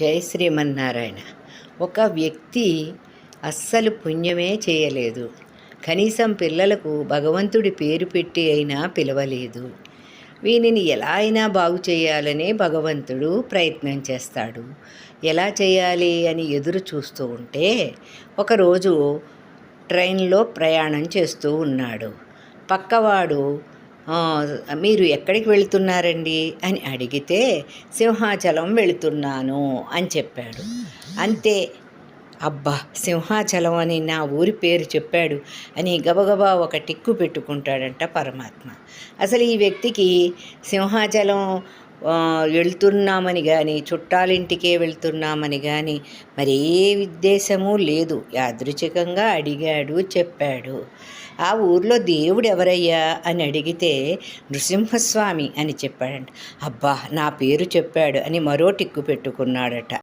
జై శ్రీమన్నారాయణ ఒక వ్యక్తి అస్సలు పుణ్యమే చేయలేదు. కనీసం పిల్లలకు భగవంతుడి పేరు పెట్టి అయినా పిలవలేదు. వీనిని ఎలా అయినా బాగు చేయాలనే భగవంతుడు ప్రయత్నం చేస్తాడు. ఎలా చేయాలి అని ఎదురు చూస్తూ ఉంటే ఒకరోజు ట్రైన్లో ప్రయాణం చేస్తూ ఉన్నాడు. పక్కవాడు మీరు ఎక్కడికి వెళుతున్నారండి? అని అడిగితే సింహాచలం వెళుతున్నాను అని చెప్పాడు. అంతే. అబ్బా సింహాచలం అని నా ఊరి పేరు చెప్పాడు అని గబగబా ఒక టిక్కు పెట్టుకుంటాడంట పరమాత్మ. అసలు ఈ వ్యక్తికి సింహాచలం వెళ్తున్నామని కానీ చుట్టాలింటికే వెళ్తున్నామని కానీ మరి ఏ ఉద్దేశము లేదు. యాదృచ్ఛికంగా అడిగాడు చెప్పాడు. ఆ ఊర్లో దేవుడు ఎవరయ్యా? అని అడిగితే నృసింహస్వామి అని చెప్పాడంట. అబ్బా నా పేరు చెప్పాడు అని మరో టిక్కు పెట్టుకున్నాడట.